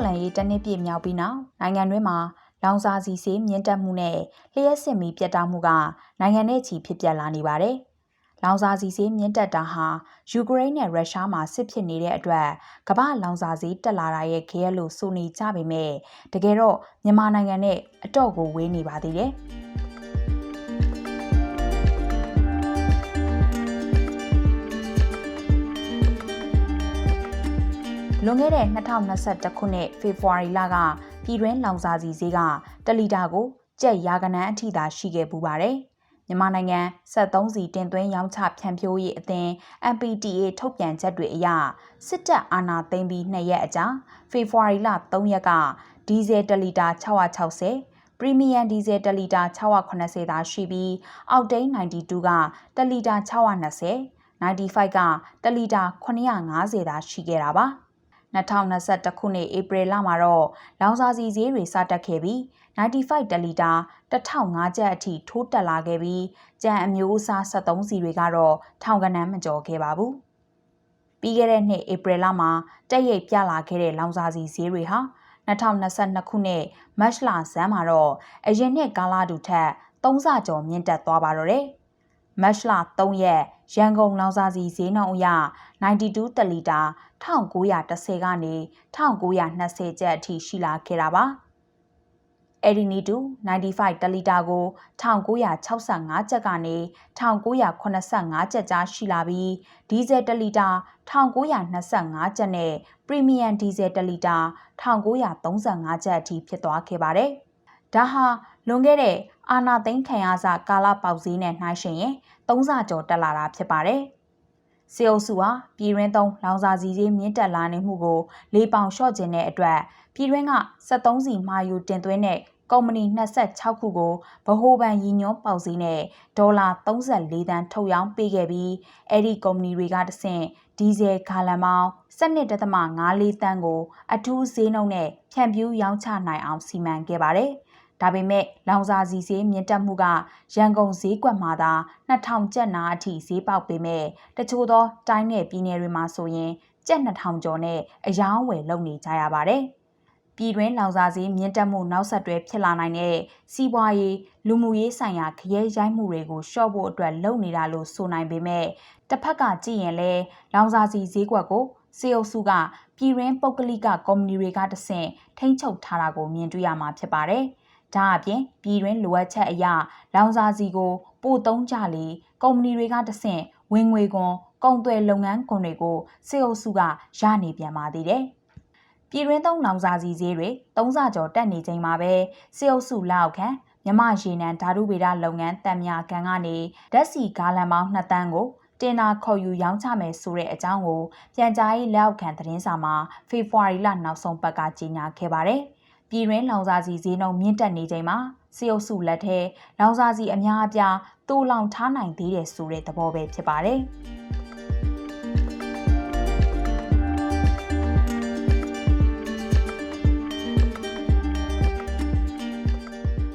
ဦးတော်လန်ရေးတနစ်ပြည့်မြောက်ပြီးနောက်နိုင်ငံတွင်းမှာလောင်စာစီစေးမြင့်တက်မှုနဲ့လျှက်စစ်မီပြတ်တောက်မှုကနိုင်ငံနဲ့ချီဖြစ်ပျက်လာနေပါတယ်။လောင်စာစီစေးမြင့်တက်တာဟာယူကရိန်းနဲ့ရုရှားမှာစစ်ဖြစ်နေတဲ့အတွက်ကမ္ဘာလောင်စာစီတက်လာတာရဲ့ခဲလို့ဆိုနေကြပေမဲ့တကယ်တော့မြန်မာနိုင်ငံနဲ့အတော့ကိုဝေးနေပါသေးတယ်။ လွန်ခဲ့တဲ့2021ခုနှစ်ဖေဖော်ဝါရီလကပြည်တွင်းလောင်စာဆီဈေးကတလီတာကိုကျပ်ရာကနန်းအထိသာရှိခဲ့ပူပါတယ်။မြန်မာနိုင်ငံ73စီတင်သွင်းရောင်းချဖြန့်ဖြိုးရေးအသင်း MPTA ထုတ်ပြန်ချက်တွေအရစစ်တပ်အာဏာသိမ်းပြီး2ရက်အကြာဖေဖော်ဝါရီလ3ရက်ကဒီဇယ်တလီတာ660ပရီမီယံဒီဇယ်တလီတာ680သာရှိပြီးအောက်တိန်း92ကတလီတာ620 95ကတလီတာ950သာရှိခဲ့တာပါ။ 2021ခုနှစ်ဧပြီလမှာတော့လောင်စာဆီဈေးတွေစတက်ခဲ့ပြီး95တလီတာ1005ကျပ်အထိထိုးတက်လာခဲ့ပြီးကြံအမျိုးအစား73စီတွေကတော့ထောင်ကနန်းမကျော်ခဲ့ပါဘူး။ပြီးခဲ့တဲ့နှစ်ဧပြီလမှာတက်ရိပ်ပြလာခဲ့တဲ့လောင်စာဆီဈေးတွေဟာ2022ခုနှစ်မတ်လဇန်းမှာတော့အရင်နှစ်ကာလတူထက်3ဆကျော်မြင့်တက်သွားပါတော့တယ်။ မတ်လ3ရက်ရန်ကုန်လောင်စာဆီဈေးနှုန်းအရ92တလီတာ1910ကနေ1920ကျပ်အထိရှိလာခဲ့တာပါ။အဲ့ဒီနီတူ95တလီတာကို1965ကျပ်ကနေ1985ကျပ်ကြားရှိလာပြီးဒီဇယ်တလီတာ1925ကျပ်နဲ့ပရီမီယံဒီဇယ်တလီတာ1935ကျပ်အထိဖြစ်သွားခဲ့ပါတယ်။ဒါဟာလွန်ခဲ့တဲ့ အာနာသိန်းခံရစကာလပေါက်ဈေးနဲ့နှိုင်းယှဉ်ရင်3ဆကျော်တက်လာတာဖြစ်ပါတယ်။စေအုပ်စုဟာပြည်တွင်းသုံးလောင်စာစီဈေးမြင့်တက်လာနေမှုကိုလေးပေါင်လျှော့ခြင်းတဲ့အတွက်ပြည်တွင်းက73စီမှာယူတင်သွင်းတဲ့ကုမ္ပဏီ26ခုကိုဗဟိုဘဏ်ရည်ညွှန်းပေါက်ဈေးနဲ့ဒေါ်လာ34သန်းထုတ်ရောင်းပေးခဲ့ပြီးအဲ့ဒီကုမ္ပဏီတွေကတဆင့်ဒီဇယ်ဂါလန်ပေါင်း12.54တန်းကို အထူးဈေးနှုန်းနဲ့ဖြန့်ဖြူးရောင်းချနိုင်အောင်စီမံခဲ့ပါတယ်။ ဒါပေမဲ့လောင်စာစီဈေးမြင့်တက်မှုကရန်ကုန်ဈေးကွက်မှာသာ2000ကျပ်နာအထိဈေးပေါက်ပေမဲ့တချို့သောတိုင်းနယ်ပြည်နယ်တွေမှာဆိုရင်ကျပ်2000ကျော်နဲ့အယောင်းဝယ်လုပ်နေကြရပါတယ်။ပြည်တွင်းလောင်စာဈေးမြင့်တက်မှုနောက်ဆက်တွဲဖြစ်လာနိုင်တဲ့စီးပွားရေးလူမှုရေးဆိုင်ရာခရဲရိုက်မှုတွေကိုရှော့ဖို့အတွက်လုပ်နေတာလို့ဆိုနိုင်ပေမဲ့တစ်ဖက်ကကြည့်ရင်လည်းလောင်စာစီဈေးကွက်ကိုစေအုပ်စုကပြည်ရင်းပုဂ္ဂလိကကုမ္ပဏီတွေကတဆင့်ထိန်းချုပ်ထားတာကိုမြင်တွေ့ရမှာဖြစ်ပါတယ်။ ဒါအပြင်ပြည်တွင်းလိုအပ်ချက်အရလောင်စာစီကိုပို့သုံးကြလေကုမ္ပဏီတွေကတဆင့်ဝင်ငွေခွန်ကုန်သွယ်လုပ်ငန်းခွန်တွေကိုစေအုပ်စုကရနေပြန်ပါသေးတယ်။ပြည်တွင်းသုံးလောင်စာစီဈေးတွေသုံးဆကျော်တက်နေချိန်မှာပဲစေအုပ်စုလက်ခံမြမရေနံဓာတုဗေဒလုပ်ငန်းတံမြကန်ကနေဓာတ်ဆီဂါလန်ပေါင်း2တန်းကိုတင်နာခေါ်ယူရောင်းချမယ်ဆိုတဲ့အကြောင်းကိုပြန်ကြားရေးလက်အောက်ခံသတင်းစာမှာဖေဖော်ဝါရီလနောက်ဆုံးပတ်ကကြေညာခဲ့ပါတယ်။ ပြည်တွင်းလောင်စာဆီဈေးနှုန်းမြင့်တက်နေချိန်မှာစီအုပ်စုလက်ထဲလောင်စာဆီအများအပြားတူလောင်ထားနိုင်သေးတယ်ဆိုတဲ့သဘောပဲဖြစ်ပါတယ်။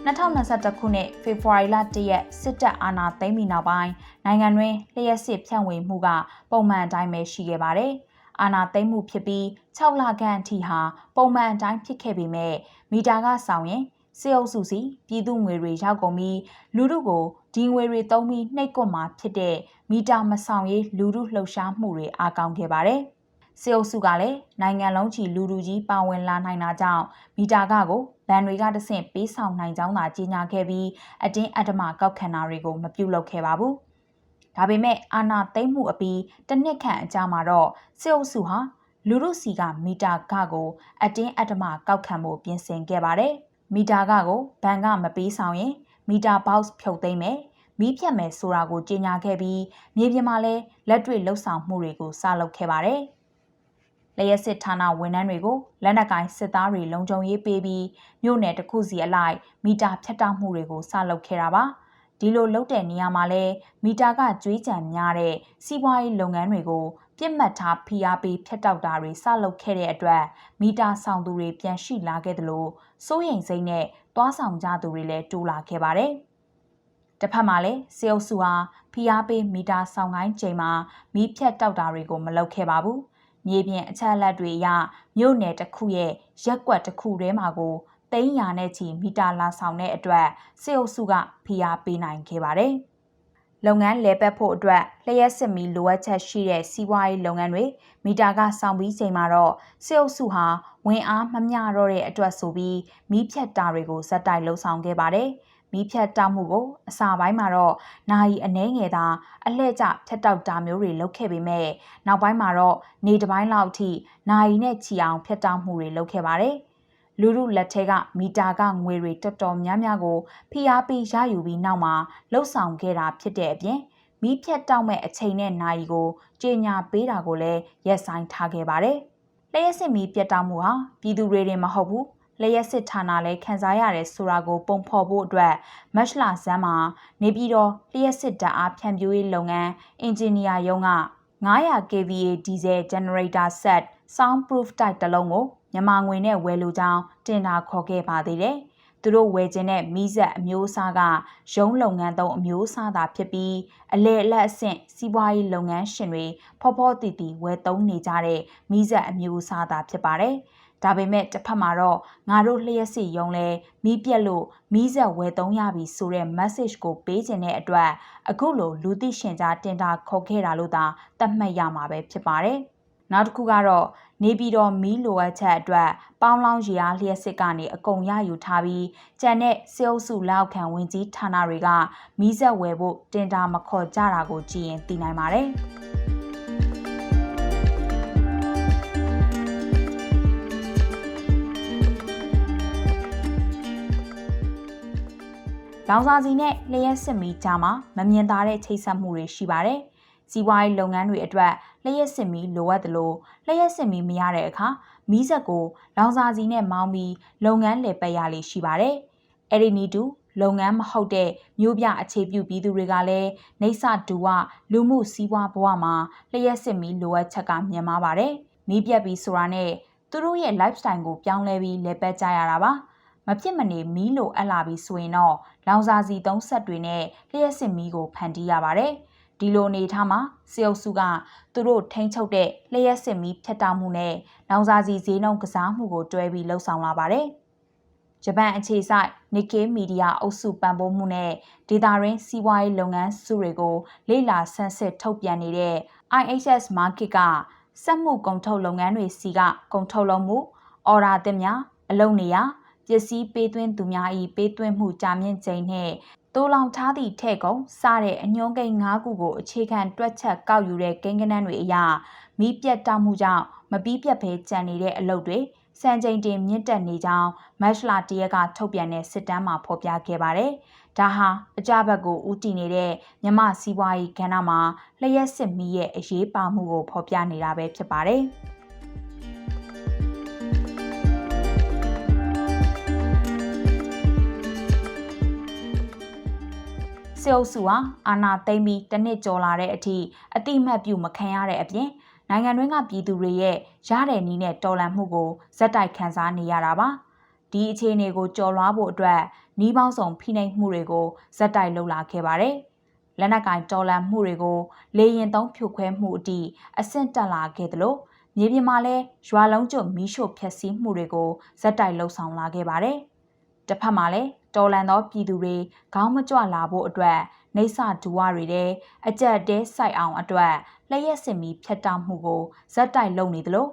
2021ခုနှစ်ဖေဖော်ဝါရီလ1ရက်စစ်တပ်အာဏာသိမ်းပြီးနောက်ပိုင်းနိုင်ငံတွင်းလျှက်စစ်ဖြန့်ဝေမှုကပုံမှန်အတိုင်းပဲရှိခဲ့ပါတယ်။ အာဏာသိမ်းမှုဖြစ်ပြီး6လခန့်အထိဟာပုံမှန်အတိုင်းဖြစ်ခဲ့ပေမဲ့မီတာကဆောင်ရင်စေအုပ်စုစီပြည်သူငွေတွေရောက်ကုန်ပြီးလူထုကိုဒီငွေတွေသုံးပြီးနှိပ်ကွပ်မှာဖြစ်တဲ့မီတာမဆောင်ရေးလူထုလှုပ်ရှားမှုတွေအားကောင်းခဲ့ပါတယ်။စေအုပ်စုကလည်းနိုင်ငံလုံးချီလူလူကြီးပါဝင်လာနိုင်တာကြောင့်မီတာကကိုဗန်တွေကတဆင့်ပေးဆောင်နိုင်ကြောင်းသာကြေညာခဲ့ပြီးအတင်းအဓမ္မကောက်ခံတာတွေကိုမပြုလုပ်ခဲ့ပါဘူး။ ဒါပေမဲ့အာဏာသိမ်းမှုအပြီးတစ်နှစ်ခန့်အကြာမှာတော့စစ်အုပ်စုဟာလူရုစီကမီတာကကို အတင်းအဓမ္မကောက်ခံမှုပြင်ဆင်ခဲ့ပါတယ်။မီတာကကိုဘဏ်ကမပေးဆောင်ရင်မီတာဘောက်စ်ဖြုတ်သိမ်းမယ်မီးဖြတ်မယ်ဆိုတာကိုကြေညာခဲ့ပြီးမြေပြင်မှာလည်းလက်တွေ့လှုပ်ဆောင်မှုတွေကိုစလုပ်ခဲ့ပါတယ်။လျက်စစ်ဌာနဝန်ထမ်းတွေကိုလက်နက်ကင်စစ်သားတွေလုံခြုံရေးပေးပြီးမြို့နယ်တစ်ခုစီအလိုက်မီတာဖြတ်တောက်မှုတွေကိုစလုပ်ခဲ့တာပါ။ ဒီလိုလုပ်တဲ့နေရာမှာလဲမီတာကကျွေးကြံများတဲ့စီးပွားရေးလုပ်ငန်းတွေကိုပြစ်မှတ်ထားဖိအားပေးဖျက်တောက်တာတွေစလုပ်ခဲ့တဲ့အတွက်မီတာဆောင်သူတွေပြန်ရှိလာခဲ့သလိုစိုးရိမ်စိတ်နဲ့သွားဆောင်ကြသူတွေလည်းတိုးလာခဲ့ပါတယ်။တစ်ဖက်မှာလည်းစေအုပ်စုဟာဖိအားပေးမီတာဆောင်ကိုင်းချိန်မှာမီးဖြတ်တောက်တာတွေကိုမလုပ်ခဲ့ပါဘူး။မြေပြင်အချက်အလက်တွေအရမြို့နယ်တစ်ခုရဲ့ရက်ကွက်တစ်ခုထဲမှာကို သိန်းရာနဲ့ချီမီတာလာဆောင်တဲ့အတွက်စစ်အုပ်စုကဖိအားပေးနိုင်ခဲ့ပါတယ်။လုပ်ငန်းလဲပတ်ဖို့အတွက်လျှက်စစ်မီလိုအပ်ချက်ရှိတဲ့စီးပွားရေးလုပ်ငန်းတွေမီတာကဆောင်ပြီးချိန်မှာတော့စစ်အုပ်စုဟာဝင်အားမမျှတော့တဲ့အတွက်ဆိုပြီးမီးဖြတ်တာတွေကိုဇက်တိုက်လှုံ့ဆော်ခဲ့ပါတယ်။မီးဖြတ်တောက်မှုကိုအစာပိုင်းမှာတော့နိုင်အနှဲငယ်သာအလှည့်ကျဖြတ်တောက်တာမျိုးတွေလုပ်ခဲ့ပေမဲ့နောက်ပိုင်းမှာတော့နေတစ်ပိုင်းလောက်ထိနိုင်နဲ့ချီအောင်ဖြတ်တောက်မှုတွေလုပ်ခဲ့ပါတယ်။ လူလူလက်ထဲကမီတာကငွေတွေတော်တော်များများကိုဖိအားပေးရယူပြီးနောက်မှာလှုပ်ဆောင်ခဲ့တာဖြစ်တဲ့အပြင်မီးဖြတ်တောက်မဲ့အချိန်နဲ့နိုင်ကိုကြေညာပေးတာကိုလည်းရက်ဆိုင်ထားခဲ့ပါတယ်။လျှက်စစ်မီးပြတ်တောက်မှုဟာပြည်သူတွေတင်မဟုတ်ဘူးလျှက်စစ်ဌာနလည်းခန်းစားရတယ်ဆိုတာကိုပုံဖော်ဖို့အတွက်မက်ရှလာဇမ်းမှာနေပြည်တော်လျှက်စစ်တပ်အားဖြန့်ဖြူးရေးလုပ်ငန်းအင်ဂျင်နီယာရုံးက 900 kVA diesel generator set soundproof တိုက်တစ်လုံးကို မြန်မာငွေနဲ့ဝယ်လိုကြောင်းတင်တာခေါ်ခဲ့ပါသေးတယ်။သူတို့ဝယ်ခြင်းတဲ့မီးစက်အမျိုးအစားကရုံးလုပ်ငန်းသုံးအမျိုးအစားသာဖြစ်ပြီးအလေအလတ်အဆင့်စီးပွားရေးလုပ်ငန်းရှင်တွေဖော်ဖော်တည်တည်ဝယ်သုံးနေကြတဲ့မီးစက်အမျိုးအစားသာဖြစ်ပါတယ်။ဒါပေမဲ့တစ်ဖက်မှာတော့ငါတို့လျှက်စစ်ရုံလဲမီးပြက်လို့မီးစက်ဝယ်သုံးရပြီဆိုတဲ့ message ကိုပေးခြင်းတဲ့အတွက်အခုလိုလူသိရှင်ကြားတင်တာခေါ်ခဲ့တာလို့သာသတ်မှတ်ရမှာပဲဖြစ်ပါတယ်။နောက်တစ်ခုကတော့ နေပြည်တော်မီးလိုအပ်ချက်အတွက်ပေါင်းလောင်းရေအားလျှက်စစ်ကနေအကုန်ရယူထားပြီးကြံတဲ့စေအုပ်စုလောက်ခံဝင်ကြီးဌာနတွေကမီးစက်ဝယ်ဖို့တင်တာမခေါ်ကြတာကိုကြည့်ရင်သိနိုင်ပါတယ်။လောင်စာစီနဲ့လျှက်စစ်မီကြားမှာမမြင်သာတဲ့ချိတ်ဆက်မှုတွေရှိပါတယ်။စီးပွားရေးလုပ်ငန်းတွေအတွက် လျှက်စစ်မီလိုအပ်သလိုလျှက်စစ်မီမရတဲ့အခါမီးစက်ကို လောင်စာစီနဲ့မောင်းပြီးလုပ်ငန်းလည်ပတ်ရလေရှိပါတယ်။အဲ့ဒီနီတူလုပ်ငန်းမဟုတ်တဲ့မြို့ပြအခြေပြုပြည်သူတွေကလည်းနေဆဒူဝလူမှုစီးပွားဘဝမှာလျှက်စစ်မီလိုအပ်ချက်ကမြန်မာပါတယ်။မီးပြတ်ပြီးဆိုတာနဲ့သူတို့ရဲ့ lifestyle ကိုပြောင်းလဲပြီးလည်ပတ်ကြရတာပါ။မဖြစ်မနေမီးလိုအပ်လာပြီဆိုရင်တော့လောင်စာစီသုံးဆက်တွေနဲ့လျှက်စစ်မီးကိုဖန်တီးရပါတယ်။ ဒီလိုအနေထားမှာစေအုပ်စုကသူတို့ထိန်းချုပ်တဲ့လျှက်စစ်မီးဖြတ်တောက်မှုနဲ့လောင်စာစီဈေးနှုန်းကစားမှုကိုတွဲပြီးလှုပ်ဆောင်လာပါတယ်။ဂျပန်အခြေစိုက် Nikkei Media အုပ်စုပံ့ပိုးမှုနဲ့ဒေတာရင်းစီးပွားရေးလုပ်ငန်းစုတွေကိုလေ့လာဆန်းစစ်ထုတ်ပြန်နေတဲ့ IHS Market ကစက်မှုကုန်ထုတ်လုပ်ငန်းတွေစီကကုန်ထုတ်လုပ်မှုအော်ဒါသစ်များအလုံနေရပစ္စည်းပေးသွင်းသူများ၏ပေးသွင်းမှုကြာမြင့်ချိန်နှင့် တိုးလောင်ထားသည့်ထဲ့ကုန်စတဲ့အညွှန်းကိန်း၅ခုကိုအခြေခံတွက်ချက်ကောက်ယူတဲ့ကိန်းဂဏန်းတွေအရမီးပြတ်တောက်မှုကြောင့်မပြီးပြတ်ဘဲကြံနေတဲ့အလုပ်တွေစံချိန်တင်မြင့်တက်နေကြောင်းမတ်လတရက်ကထုတ်ပြန်တဲ့စစ်တမ်းမှာဖော်ပြခဲ့ပါတယ်။ဒါဟာအကြဘက်ကိုဥတီနေတဲ့မြမစီးပွားရေးကဏ္ဍမှာလျှက်စစ်မီးရဲ့အရေးပါမှုကိုဖော်ပြနေတာပဲဖြစ်ပါတယ်။ စစ်အုပ်စုဟာအာဏာသိမ်းပြီးတနစ်ကျော်လာတဲ့အထိအတိမတ်ပြုမခံရတဲ့အပြင်နိုင်ငံတွင်းကပြည်သူတွေရဲ့ရတဲ့နီးနဲ့တော်လှန်မှုကိုဇက်တိုက်ခံစားနေရတာပါဒီအခြေအနေကိုကြော်လွှားဖို့အတွက်နှီးပေါင်းဆောင်ဖိနှိပ်မှုတွေကိုဇက်တိုက်လှုပ်လာခဲ့ပါတယ်လက်နက်ကင်တော်လှန်မှုတွေကိုလေရင်သုံးဖြိုခွဲမှုအထိအဆင့်တက်လာခဲ့သလိုမြေပြင်မှာလည်းရွာလုံးကျွတ်မီးရှို့ဖျက်ဆီးမှုတွေကိုဇက်တိုက်လှုပ်ဆောင်လာခဲ့ပါတယ် တစ်ဖက်မှာလည်းတော်လန်သောပြည်သူတွေခေါင်းမကြွလာဖို့အတွက်နေဆဒူဝတွေတဲ့အကြက်တဲစိုက်အောင်အတွက်လျှက်စစ်မီဖြတ်တောက်မှုကိုဇက်တိုက်လုပ်နေသလို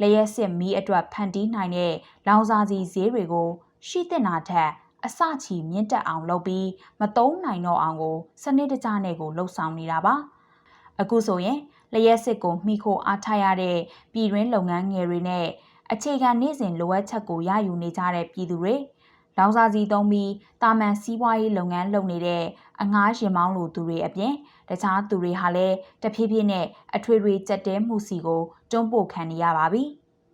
လျှက်စစ်မီအတွက်ဖန်တီးနိုင်တဲ့လောင်စာစီဈေးတွေကိုရှိတဲ့နာထက်အစချီမြင့်တက်အောင်လုပ်ပြီးမတုံးနိုင်တော့အောင်ကိုစနစ်တကျနဲ့ကိုလှုပ်ဆောင်နေတာပါအခုဆိုရင်လျှက်စစ်ကိုမိခိုအားထားရတဲ့ပြည်တွင်းလုပ်ငန်းငယ်တွေနဲ့အခြေခံနေစဉ်လိုအပ်ချက်ကိုရယူနေကြတဲ့ပြည်သူတွေ လောင်စာစီသုံးပြီးတာမန်စီးပွားရေးလုပ်ငန်းလုပ်နေတဲ့အငှားရင်မောင်းလိုသူတွေအပြင်တခြားသူတွေဟာလည်းတဖြည်းဖြည်းနဲ့အထွေထွေကြက်တဲမှုစီကိုတွန်းပို့ခံနေရပါပြီ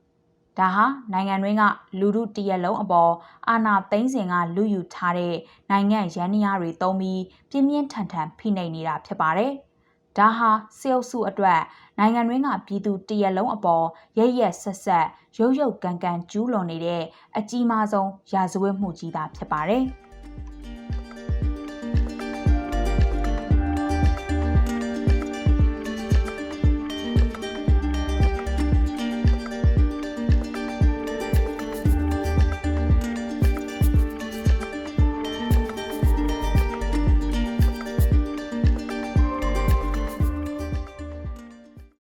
။ဒါဟာနိုင်ငံတွင်းကလူမှုတရက်လုံးအပေါ်အာဏာသိမ်းစဉ်ကလူယူထားတဲ့နိုင်ငံရန်နီးယားတွေတုံးပြီးပြင်းပြင်းထန်ထန်ဖိနှိပ်နေတာဖြစ်ပါတယ်။ဒါဟာစေအုပ်စုအတွက် နိုင်ငံတွင်းကပြည်သူတရက်လုံးအပေါ်ရရက်ဆက်ဆက်ရုပ်ရုပ်ကန်ကန်ကျူးလွန်နေတဲ့အကြီးမားဆုံးရာဇဝတ်မှုကြီးသာဖြစ်ပါတယ်။